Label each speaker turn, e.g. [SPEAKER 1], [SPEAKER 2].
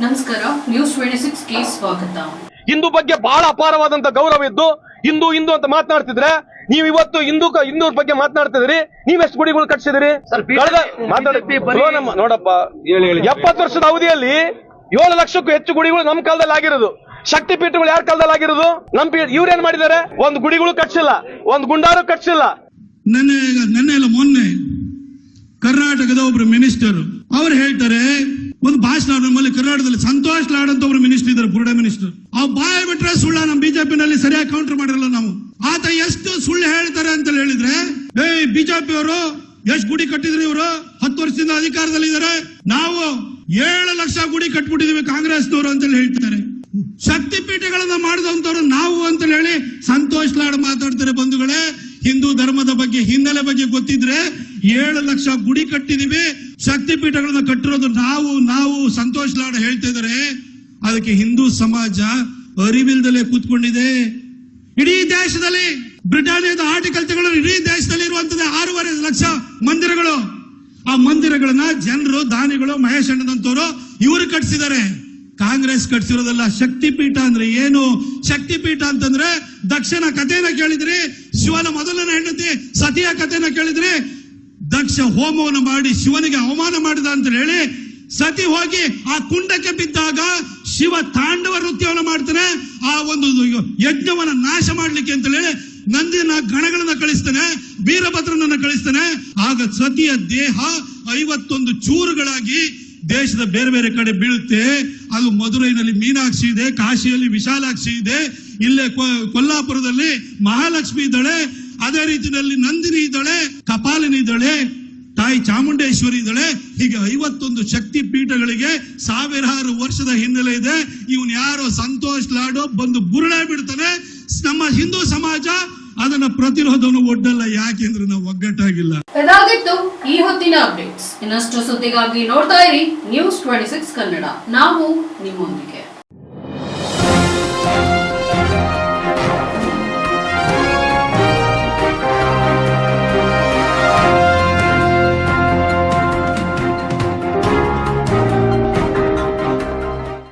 [SPEAKER 1] ನಮಸ್ಕಾರ news twenty ಸಿಕ್ಸ್ಗೆ ಸ್ವಾಗತ.
[SPEAKER 2] ಹಿಂದೂ ಬಗ್ಗೆ ಬಹಳ ಅಪಾರವಾದಂತ ಗೌರವ ಇದ್ದು ಹಿಂದೂ ಹಿಂದೂ ಅಂತ ಮಾತನಾಡ್ತಿದ್ರೆ ನೀವು ಇವತ್ತು ಹಿಂದೂ ಹಿಂದೂ ಬಗ್ಗೆ ಮಾತನಾಡ್ತಿದ್ರಿ ಎಷ್ಟು ಗುಡಿಗಳು ಕಟ್ಸಿದಿರಿ
[SPEAKER 3] ಸರ್, BJP
[SPEAKER 2] ಕಳೆದ ಮಾತಾಡಿ
[SPEAKER 3] ಬರೀ-
[SPEAKER 2] ನೋಡಪ್ಪ. ಎಪ್ಪತ್ತು ವರ್ಷದ ಅವಧಿಯಲ್ಲಿ ಏಳು ಲಕ್ಷಕ್ಕೂ ಹೆಚ್ಚು ಗುಡಿಗಳು ನಮ್ಮ ಕಾಲದಲ್ಲಿ ಆಗಿರೋದು. ಶಕ್ತಿ ಪೀಠಗಳು ಯಾರ ಕಾಲದಲ್ಲಿ ಆಗಿರೋದು? ನಮ್ ಪೀಠ ಇವ್ರೇನ್ ಮಾಡಿದ್ದಾರೆ? ಒಂದು ಗುಡಿಗಳು ಕಟ್ಸಿಲ್ಲ ಒಂದು ಗುಂಡಾರು ಕಟ್ಸಿಲ್ಲ.
[SPEAKER 4] ನೆನ್ನೆ ನೆನ್ನೆಲ್ಲ ಮೊನ್ನೆ ಕರ್ನಾಟಕದ ಒಬ್ರು ಮಿನಿಸ್ಟರ್ ಅವ್ರು ಹೇಳ್ತಾರೆ ಒಂದು ಭಾಷಣ ನಮ್ಮಲ್ಲಿ ಕರ್ನಾಟಕದಲ್ಲಿ ಸಂತೋಷ್ ಲಾಡ್ ಅಂತ ಒಬ್ರು ಮಿನಿಸ್ಟರ್ ಇದ್ದಾರೆ, ಬುರುಡ ಮಿನಿಸ್ಟರ್ ಆ ಬಾಯ ಬಿಟ್ರೆ ಸುಳ್ಳ ನಮ್ಮ ಬಿಜೆಪಿನಲ್ಲಿ ಸರಿಯಾಗಿ ಕೌಂಟರ್ ಮಾಡಿರಲ್ಲ ನಾವು. ಆತ ಎಷ್ಟು ಸುಳ್ಳು ಹೇಳ್ತಾರೆ ಅಂತ ಹೇಳಿದ್ರೆ ಏ ಬಿಜೆಪಿ ಅವರು, ಎಷ್ಟು ಗುಡಿ ಕಟ್ಟಿದ್ರು ಇವರು? ಹತ್ತು ವರ್ಷದಿಂದ ಅಧಿಕಾರದಲ್ಲಿ ಇದ್ದಾರೆ. ನಾವು ಏಳು ಲಕ್ಷ ಗುಡಿ ಕಟ್ಬಿಟ್ಟಿದೀವಿ ಕಾಂಗ್ರೆಸ್ನವರು ಅಂತ ಹೇಳ್ತಾರೆ ಶಕ್ತಿ ಪೀಠಗಳನ್ನ ಮಾಡಿದಂತವ್ರು ನಾವು ಅಂತ ಹೇಳಿ ಸಂತೋಷ್ ಲಾಡ್ ಮಾತಾಡ್ತಾರೆ ಬಂಧುಗಳೇ. ಹಿಂದೂ ಧರ್ಮದ ಬಗ್ಗೆ, ಹಿನ್ನೆಲೆ ಬಗ್ಗೆ ಗೊತ್ತಿದ್ರೆ ಏಳು ಲಕ್ಷ ಗುಡಿ ಕಟ್ಟಿದೀವಿ, ಶಕ್ತಿ ಪೀಠಗಳನ್ನ ಕಟ್ಟಿರೋದು ನಾವು ನಾವು ಸಂತೋಷ್ ಲಾಡ್ ಹೇಳ್ತಾ ಇದಾರೆ, ಅದಕ್ಕೆ ಹಿಂದೂ ಸಮಾಜ ಅರಿವಿಲ್ದಲೇ ಕೂತ್ಕೊಂಡಿದೆ. ಇಡೀ ದೇಶದಲ್ಲಿ ಬ್ರಿಟಾನಿಯಾದ ಆರ್ಟಿಕಲ್ ತಗೊಳ್ಳೋ ಇಡೀ ದೇಶದಲ್ಲಿ ಇರುವಂತದ್ದು ಆರೂವರೆ ಲಕ್ಷ ಮಂದಿರಗಳು. ಆ ಮಂದಿರಗಳನ್ನ ಜನರು, ದಾನಿಗಳು, ಮಹೇಶ್ ಅಣ್ಣದಂತವರು ಇವರು ಕಟ್ಸಿದ್ದಾರೆ. ಕಾಂಗ್ರೆಸ್ ಕಟ್ಸಿರೋದಲ್ಲ ಶಕ್ತಿಪೀಠ ಅಂದ್ರೆ ಏನು? ಶಕ್ತಿಪೀಠ ಅಂತಂದ್ರೆ ದಕ್ಷಿಣ ಕಥೆನ ಕೇಳಿದ್ರಿ, ಶಿವನ ಮೊದಲನೇ ಹೆಂಡತಿ ಸತಿಯ ಕಥೆನ ಕೇಳಿದ್ರಿ ದಕ್ಷ ಹೋಮವನ್ನು ಮಾಡಿ ಶಿವನಿಗೆ ಅವಮಾನ ಮಾಡಿದ ಅಂತ ಹೇಳಿ ಸತಿ ಹೋಗಿ ಆ ಕುಂಡಕ್ಕೆ ಬಿದ್ದಾಗ ಶಿವ ತಾಂಡವ ನೃತ್ಯವನ್ನು ಮಾಡ್ತಾನೆ, ಆ ಒಂದು ಯಜ್ಞವನ್ನ ನಾಶ ಮಾಡ್ಲಿಕ್ಕೆ ಅಂತ ಹೇಳಿ ನಂದಿನ ಗಣಗಳನ್ನ ಕಳಿಸ್ತಾನೆ, ವೀರಭದ್ರನನ್ನ ಕಳಿಸ್ತಾನೆ. ಆಗ ಸತಿಯ ದೇಹ ಐವತ್ತೊಂದು ಚೂರುಗಳಾಗಿ ದೇಶದ ಬೇರೆ ಬೇರೆ ಕಡೆ ಬೀಳುತ್ತೆ. ಅದು ಮಧುರೈನಲ್ಲಿ ಮೀನಾಕ್ಷಿ ಇದೆ, ಕಾಶಿಯಲ್ಲಿ ವಿಶಾಲಾಕ್ಷಿ ಇದೆ. ಇಲ್ಲೇ ಕೊಲ್ಲಾಪುರದಲ್ಲಿ ಮಹಾಲಕ್ಷ್ಮಿ ಇದ್ದಾಳೆ. ಅದೇ ರೀತಿಯಲ್ಲಿ ನಂದಿನಿ ಇದ್ದಾಳೆ ಕಪಾಲಿನಿ ಇದ್ದಾಳೆ ತಾಯಿ ಚಾಮುಂಡೇಶ್ವರಿ ಇದ್ದಾಳೆ ಹೀಗೆ ಐವತ್ತೊಂದು ಶಕ್ತಿ ಪೀಠಗಳಿಗೆ ಸಾವಿರಾರು ವರ್ಷದ ಹಿನ್ನೆಲೆ ಇದೆ. ಇವನ್ ಯಾರೋ ಸಂತೋಷ್ ಲಾಡೋ ಬಂದು ಬುರುಳೆ ಬಿಡ್ತಾನೆ. ನಮ್ಮ ಹಿಂದೂ ಸಮಾಜ ಅದನ್ನ ಪ್ರತಿರೋಧವನ್ನು ಒಡ್ಡಲ್ಲ. ಯಾಕೆಂದ್ರೆ ನಾವು ಒಗ್ಗಟ್ಟಾಗಿಲ್ಲ.
[SPEAKER 1] ಇದಾಗಿತ್ತು ಈ ಹೊತ್ತಿನ ಅಪ್ಡೇಟ್ಸ್. ಇನ್ನಷ್ಟು ಸುದ್ದಿಗಾಗಿ ನೋಡ್ತಾ ಇರಿ ನ್ಯೂಸ್ ಟ್ವೆಂಟಿ ಕನ್ನಡ. ನಾವು ನಿಮ್ಮೊಂದಿಗೆ.